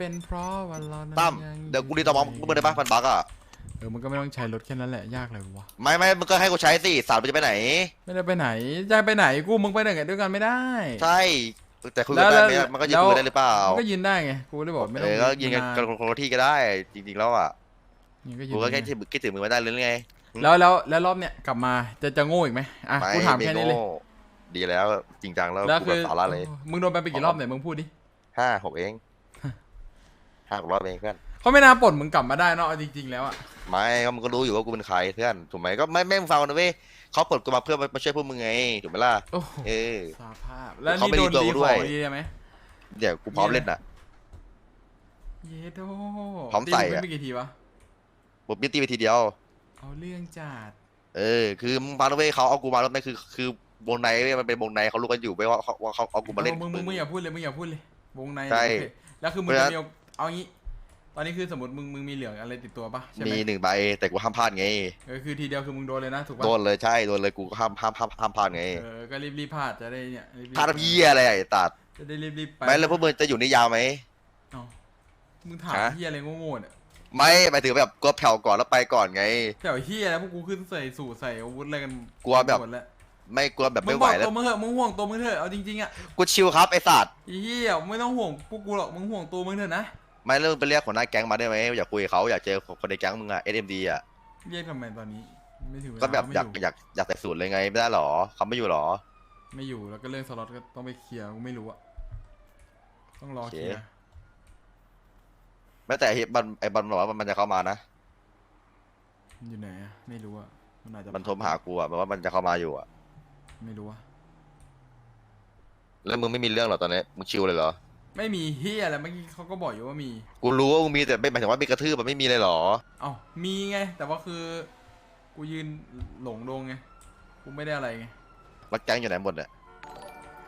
เป็นเพราะว่าเรานั้นตั้มยังเดี๋ยวกูรีตอมองมึงได้ปะมันบักอะ เออมันก็ไม่ต้องใช้รถแค่นั้นแหละยากเลยวะไม่ไม่มึงก็ให้กูใช้สิสามมึงจะไปไหน ไม่ได้ไปไหนจะไปไหนกูมึงไปไหนกันด้วยกันไม่ได้ ใช่ แต่คุยกันได้ไหมมันก็ยืนคุยได้หรือเปล่ามันก็ยืนได้ไงกูเลยบอกไม่เอต้องอก็ยืนกันมากันคนละที่ก็ได้ จริงๆแล้วอะยืนก็ยืกูนก็ได้แค่ที่คิดถึงมึงไม่ได้เลยไง แล้วแล้วแล้วรอบเนี้ยกลับมาจะจะโง่อีกไหมอะไม่กูถามไม่แค่นี้เลยโง่ดีแล้วจริงจังแล้วแล้วกูคืแบอบสาระเลย มึงโดนไปไปกี่รอบเนี่ยมึงพูดดิห้าหกเอง ห้าหกรอบเองเพื่อนเขาไม่น่าปลดมึงกลับมาได้เนาะเอาจริง ๆ แล้วอะไม่ก็มึงก็รู้อยู่ว่ากูเป็นใครเพื่อนถูกไหมก็ไม่ไม่มึงฟังนะเว้ยเขาปลดกูมาเพื่อมาช่วยพวกมึงไงถูกไหมล่ะโอ้โหเออ สาภาพ แล้วเขานี่ไม่โดดีนตัวดีกูขด้อวยดีไหมเดี๋ยวกูพร้อมเล่นอะ เยโดพร้อมใส่อะ ตีมึงไปกี่ทีวะผมยึดตีไปทีเดียว เอาเรื่องจัดเออ คือมึงฟังนะเว้ยเขาเอากูมารอบนี้คือ คือวงในเว้ยมันเป็นวงในเขารู้กันอยู่เว้ยว่าเขาว่าเขาเอากูมาเล่นออมึงมึงมึงอย่าพูดเลยมึงอย่าพูดเลยวงในใช่ โอเคแล้วคือมึงเพราะจะฉะนั้นมีโอ เอางี้ ตอนนี้คือสมมติมึงมึงมีเหลืองอะไรติดตัวปะใช่ไหมมีหนึ่งใบแต่กูห้ามพลาดไงเออคือทีเดียวคือมึงโดนเลยนะถูกปะโดนเลยใช่โดนเลยกูก็ห้ามห้ามห้ามห้ามพลาดไงเออก็รีบรีบพลาดจะได้เนี่ยรีบๆพลาดพี่อะไรอะไอ้ตัดจะได้รีบรีบไปไม่แล้วพวกมึงจะอยู่ในยาวไหม เอ้ามึงถามฮะ เฮียอะไรโง่ๆเนี่ยไม่หมายถึงแบบกลัวแผ่วก่อนแล้วไปก่อนไงแถวเฮียแล้วพวกกูขึ้นใส่สูทใส่อาวุธอะไรกันกลัวแบบ หมดแล้วไม่กลัวแบบมึไม่งไหบวอกแล้วตัวมึงเถอะมึงห่วงตัวมึงเถอะเอาจริงๆอะกูชิลครับไอ้สัตว์ ไอ้เฮียไม่ต้องห่วงพวกกูหรอกมึงห่วงตัวมึงเถอะนะ ไม่เรื่องไปเรียกหัวหน้าแก๊งมาได้ไหมอยากคุยกับเขาอยากเจอคนในแก๊งมึงอะ SMD อะเรียกทำไมตอนนี้ ไม่ถึงเวลาก็แบบไม่อยากอยู่อยากอยากแต่สูตรเลยไงไม่ได้หรอเขาไม่อยู่หรอ ไม่อยู่แล้วก็เรื่องสล็อตก็ต้องไปเคลียร์กูไม่รู้อะต้องรอโอเค เคลียร์แม้แต่ไอ้บันไอ้บันบอกว่ามันจะเข้ามานะมันอยู่ไหนอะไม่รู้อะมันอาจจะมันโทรมาหากูอะบอกว่ามันจะเข้ามาอยู่อะไม่รู้อะแล้วมึงไม่มีเรื่องหรอตอนนี้มึงชิลเลยเหรอ ไม่มีเฮียอะไรเมื่อกี้เขาก็บอกอยู่ว่ามีกูรู้ว่ามึงมีแต่ไม่หมายถึงว่ามีกระทืบมันไม่มีเลยเหรอ เอ้ามีไง แต่ว่าคือ กูยืนหลงดงไงกูไม่ได้อะไรไงแล้วแก๊งอยู่ไหนหมดเนี่ย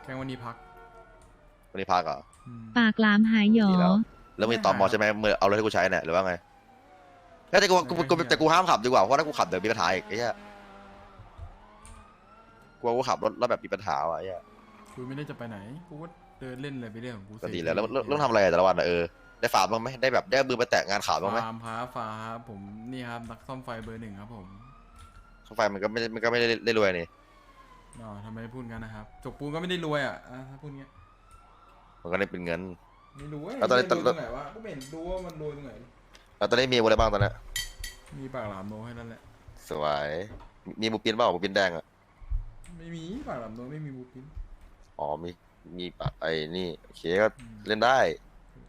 แค่วันนี้พักวันนี้พักเหรออืมปากหลามหายหยอ ดีแล้วแล้วมึงตอมอใช่ไหมมึงเอารถให้กูใช้เนี่ยหรือว่าไงแล้วแต่กูกูกูแต่กูห้ามขับดีกว่าเพราะถ้ากูขับเดี๋ยวมีปัญหาอีกไอ้เหี้ยกลัวกูขับรถแล้วแบบมีปัญหาว่ะไอ้เหี้ยกูไม่ได้จะไปไหนกูก็ เดินเล่นอะไรไปเรื่อยของกูก็ดีแล้วแล้วแล้วแล้วทำอะไรอะแต่ละวันอะเออได้ฝากบ้างไหมได้แบบได้มือไปแตะงานข่าวบ้างไหมฟาร์มครับฟาร์มครับผมนี่ครับนักซ่อมไฟเบอร์หนึ่งครับผมช่างไฟมันก็ไม่ได้มันก็ไม่ได้ได้รวยนี่อ๋อทำไมพูดกันนะครับจกปูนก็ไม่ได้รวยอะอะถ้าพูดงี้มันก็ได้เป็นเงิน ไม่รู้แล้วตอนนี้รวยตรงไหนวะก็ไม่เห็นดูว่ามันรวยตรงไหนแล้วตอนนี้มีอะไรบ้างตอนเนี้ยมีปากหลามโนให้นั่นแหละ สวยมีมูปินเปล่ามูปินแดงอะไม่มีปากหลามโนไม่มีบูปินอ๋อมี มีปะไอ้นี่โอเคก็เล่นได้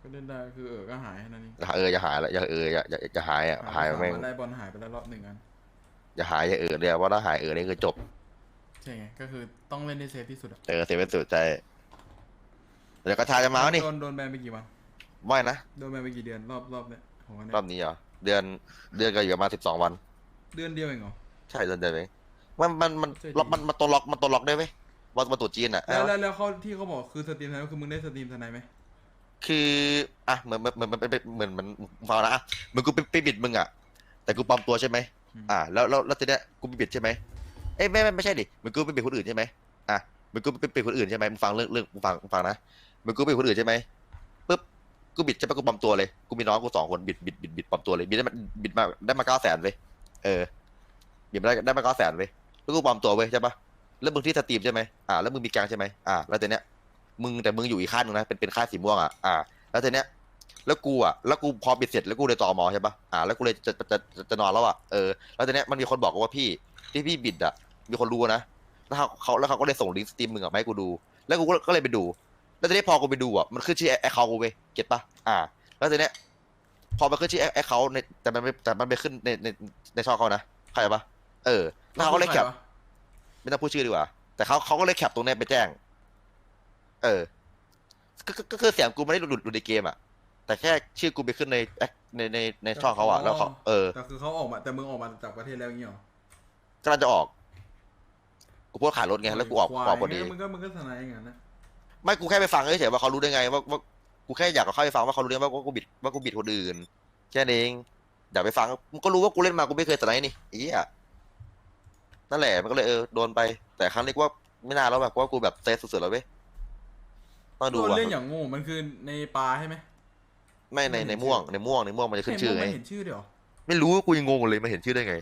ก็เล่นได้คือเออก็หายแค่นั้นเองเอออย่าหายละอย่าเอออย่าอย่าอย่าหายอะหายไปแม่งสวันได้บอลหายไปแล้วรอบหนึ่งอันอย่าหายอย่าเออเลยอะว่าถ้าหายเออนี่คือจบใช่ไงก็คือต้องเล่นให้เซฟที่สุดอะเออเสียเป็นสุดใจเดี๋ยวกระชายจะมาแล้วนี่โดนโดนแบนไปกี่วันไม่นะโดนแบนไปกี่เดือนรอบรอบเนี้ยของอันเนี้ยรอบนี้เหรอเดือนเดือนก็อยู่ประมาณสิบสองวัน เดือนเดียวเองเหรอใช่เดือนเดียวเองมันมันมันใช่ดิล็อกมันมันตัวล็อกมันตัวล็อกได้ไหม ว่ามันตัวจีนอะ แล้วแล้วแล้วเขาที่เขาบอกคือสตรีมทนายคือมึงได้สตรีมทนายไหมคืออะเหมือนเหมือนเหมือนเหมือนเหมือนเหมือนฟังนะอะเหมือนกูไปไปบิดมึงอะ แต่กูปลอมตัวใช่ไหมอะแล้วแล้วแล้วทีเนี้ยกูไปบิดใช่ไหมเอ้ยไม่ไม่ไม่ใช่ดิเหมือนกูไปบิดคนอื่นใช่ไหมอะเหมือนกูไปบิดคนอื่นใช่ไหมมึงฟังเรื่องเรื่องมึงฟังมึงฟังนะเหมือนกูไปบิดคนอื่นใช่ไหมปุ๊บกูบิดใช่ปะกูปลอมตัวเลยกูมีน้องกูสองคนบิดบิดบิดบิดปลอมตัวเลยบิดได้มาบิดมาได้มาเก้าแสนเลยเออบิดมาได้ได้มาเก้าแสนเลยแล้วกูปลอมตัวเว้ยใช่ปะ แล้วมึงที่สตรีมใช่ไหมอ่าแล้วมึงมีแกงใช่ไหมอ่าแล้วทีเนี้ยมึงแต่มึงอยู่อีกค่ายหนึงนะเป็นเป็นค่ายสีม่วงอะอ่าแล้วทีเนี้ยแล้วกูอะแล้วกูพอบิดเสร็จแล้วกูเลยต่อหมอใช่ปะอ่าแล้วกูเลยจะจะจะจะนอนแล้วอะเออแล้วทีเนี้ยมันมีคนบอกกูว่าพี่ที่พี่บิดอะมีคนรู้นะแล้วเขาเขาแล้วเขาก็เลยส่งลิงก์สตรีมมึงอะมาให้กูดู แล้วกูก็ก็เลยไปดู แล้วทีนี้พอกูไปดูอะมันขึ้นชื่อแอคเคาท์กูเว้ยเก็ตปะอ่า แล้วทีเนี้ยพอมันขึ้นชื่อแอคเคาท์ในแต่มันไม่แต่มันไม่ขึ้นในในในช่องเขานะเข้าใจปะเออแล้วเขาก็เลยแคป ไม่ต้องพูดชื่อดีกว่า แต่เขาเขาก็เลยแคปตรงเนี้ยไปแจ้ง เออ ก็ก็ก็คือเสียงกูไม่ได้หลุดหลุดในเกมอะ แต่แค่ชื่อกูไปขึ้นในแอคในในในช่องเขาอะ แล้วเขาเออ แต่คือเขาออกมาแต่มึงออกมาจากประเทศแล้วอย่างเงี้ยเหรอกำลังจะออก กูพูดขายรถไง แล้วกูออกควายออกพอดีงั้นมึงก็มึงก็ทนายอย่างนั้นนะ ไม่กูแค่ไปฟังเฉยๆว่าเขารู้ได้ไงว่าว่ากูแค่อยากเข้าไปฟังว่าเขารู้ได้ไงว่าว่ากูบิดว่ากูบิดคนอื่นแค่นั้นเองอยากไปฟังมึงก็รู้ว่ากูเล่นมากูไม่เคยสไนด์นี่ไอ้เหี้ย นั่นแหละมันก็เลยเออโดนไป แต่ครั้งนี้กูว่าไม่น่าแล้วแบบกูว่ากูแบบเซฟสุดๆแล้วเว้ยต้องดูโดนว่ะเรื่องอย่างโง่มันคือในปลาใช่ไหมไม่ในในม่วงในม่วงในม่วงมันจะขึ้นชื่อไงไม่เห็นชื่อเดี๋ยวไม่รู้กูยังงงเลยมันเห็นชื่อได้ไง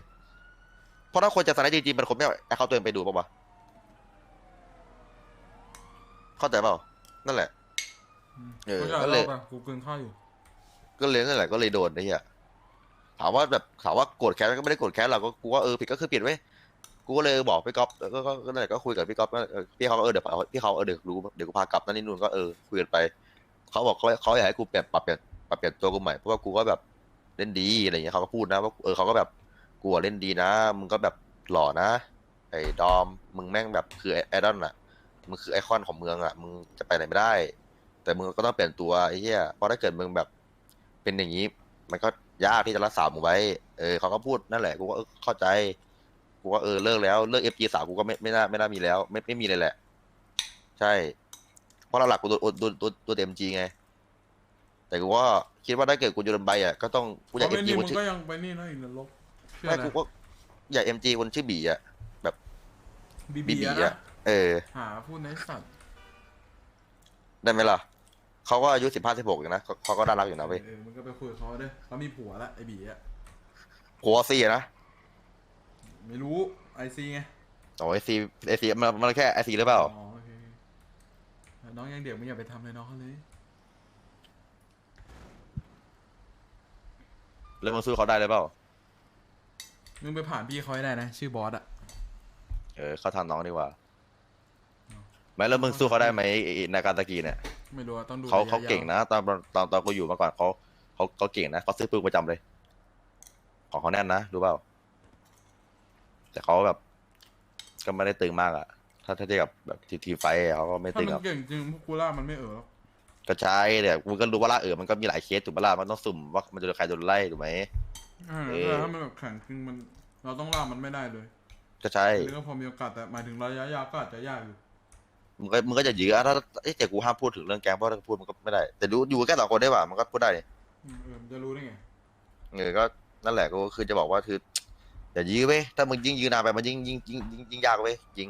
เพราะถ้าคนจะสไนด์จริงๆมันคงไม่เอาเขาตัวเองไปดูป่าวะเข้าใจเปล่า นั่นแหละ เออกูจะก็เลยอาไปกูกินข้าวอยู่ ก็เลยนั่นแหละก็เลยโดนไอ้เหี้ยถามว่าแบบถามว่าโกรธแค้นก็ไม่ได้โกรธแค้นเราก็กูว่าเออผิดก็คือผิดเว้ย กูก็เลยบอกพี่ก๊อฟก็ก็ก็นั่นแหละก็คุยกับพี่ก๊อฟก็เออพี่เขาก็เออเดี๋ยวพี่เขาเออเดี๋ยวรู้เดี๋ยวกูพากลับนั่นนี่นู่นก็เออคุยกันไปเขาบอกเขาเขาอยากให้กูเปลี่ยนปรับเปลี่ยนปรับเปลี่ยนตัวกูใหม่เพราะว่ากูก็แบบเล่นดีอะไรอย่างเงี้ยเขาก็พูดนะว่าเออเขาก็แบบกูอะเล่นดีนะ มึงก็แบบหล่อนะ ไอ้ดอมมึงแม่งแบบคือไอไอดอลอะมึงคือไอคอนของเมืองอะมึงจะไปไหนไม่ได้ แต่มึงก็ต้องเปลี่ยนตัวไอ้เหี้ยเพราะถ้าเกิดมึงแบบเป็นอย่างนี้ มันก็ยากที่จะรักษามึงไว้ เออเขาก็พูดนั่นแหละกูก็เออเข้าใจ กูก็เออเลิกแล้วเลิกเอฟจีสาวกูก็ไม่ไม่น่าไม่น่ามีแล้ว ไม่ไม่มีเลยแหละ ใช่ เพราะเราหลักกูตัวตัวตัวตัวเต็มจีไง แต่กูก็คิดว่าถ้าเกิดกูจะโดนใบอะก็ต้องกูอยากเพเอ็ราะมไม่จีนี่คมึนงชื่ก็อยังไปนี่นะอีกนรกชื่อไม่อะไรกูก็อยากเอ็มจีคนชื่อบีอะบีบีบีบีอะอะนะเออ หาพูดในสัตว์ได้ไหมล่ะเขาก็อายุสิบห้าสิบหกอย่างนะเขาเขาก็น่ารักอยู่นะเว้ยเออมึงก็ไปคุยกับเขาเด้อเขามีผัวละไอ้บีอะหัวซีนะ ไม่รู้ไอซีไงโอ้ไอซีไอซีมันมันแค่ไอซีหรือเปล่า อ๋อโอเคแต่น้องยังเด็กมึงอย่าไปทำเลยน้องเขาเลย แล้วมึงสู้เขาได้หรือเปล่า มึงไปผ่านพี่เขาให้ได้นะ ชื่อบอสอะเออเขาทำน้องดีกว่าไม่แล้วมึงสู้เขาได้ไหมไอ้ไอ้นากาตากีเนี่ยไม่รู้อะต้องดูเขาระยะเขาเก่งยาวนะตอนตอนตอนกูอยู่มาก่อนเขาเขาเขาเก่งนะเขาซื้อปืนประจำเลย ของเขาแน่นนะรู้เปล่า แต่เขาแบบ ก็ไม่ได้ตึงมากอะถ้าถ้าเทียบกับแบบทีทีไฟท์อะเขาก็ไม่ถ้าตึงมันหรอกเก่งจริงพวกกูล่ามันไม่เออหรอกก็ใช่แต่กูก็รู้ว่าล่าเออมันก็มีหลายเคสถูกปะล่ะมันต้องสุ่มว่ามันจะโดนใครโดนไล่ถูกไหมอ่าเออ แต่ถ้ามันแบบแข็งจริงมัน เราต้องล่ามันไม่ได้เลยก็ใช่อันนี่ก็พอมีโอกาสแต่หมายถึงระยะยาวก็อาจจะยากอยู่มึงก็มึงก็จะยื้ออะถ้าเอ้ยแต่กูห้ามพูดถึงเรื่องแก๊งเพราะถ้าพูดมันก็ไม่ได้ แต่ดูอยู่กันแค่สองคนได้ป่ะมันก็พูดได้นี่อืมเออมันจะรู้ได้ไงเออก็นั่นแหละก็คือจะบอกว่าคือ อย่ายื้อเว้ยถ้ามึงยิ่งยื้อนานไปมันยิ่งยิ่งยิ่งยิ่งยิ่งยากเว้ยจริง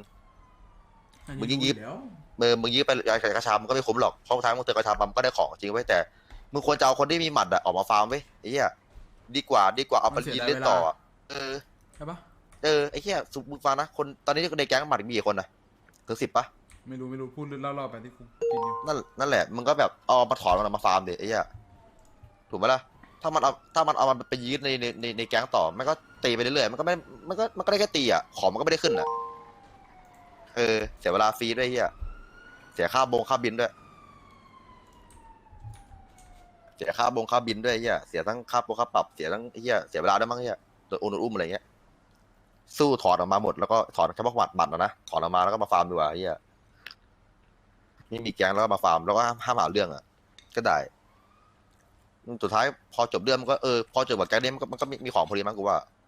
อันมึนี้งยิ่งยิบรู้อแล้วเมื่อมึงยื้อไปยากระชามันก็ไม่คุ้มหรอกเพราะท้ายมึงเจอกระชามันก็ได้ของจริงเว้ยแต่มึงควรจะเอาคนที่มีหมัดอะออกมาฟาร์มเว้ยไอ้เหี้ยดีกว่าดีกว่าเอาไปยืนเล่นต่ออะเออ ใช่ปะเออไอ้เหี้ยสุมึงฟังนะคนตอนนี้ในแก๊งหมัดมีกี่คนนะถึงสิบปะไม่รู้ไม่รู้พูดเล่าๆไปที่กูกินอยู่นั่นนั่นแหละมึงก็แบบเอามาถอนมันออกมาฟาร์มเด็ไอ้เหี้ยถูกไหมล่ะ ถ้ามันเอาถ้ามันเอามันไปยืดในในในในแก๊งต่อมันก็ตีไปเรื่อยๆมันก็ไม่มันก็มันก็ได้แค่ตีอะของมันก็ไม่ได้ขึ้นอะเออเสียเวลาฟรีด้วยไอ้เหี้ยเสียค่าบงค่าบินด้วย เสียค่าบงค่าบินด้วยเหี้ยเสียทั้งค่าโปรค่าปรับเสียทั้งเหี้ยเสียเวลาด้วยมั้งเหี้ยโดนโอนอุ้มอะไรเงี้ยสู้ถอนออกมาหมดแล้วก็ถอนเฉพาะบัตรบัตรนะนะถอนออกมาแล้วก็มาฟาร์มดีกว่าเหี้ยไม่มีแก๊งแล้วก็มาฟาร์มแล้วก็ห้ามหาเรื่องอะก็ได้ สุดท้ายพอจบเรื่องมันก็เออพอจบกับแก๊งนี้มันก็มันก็มีมีของพอดีมั้งกูว่า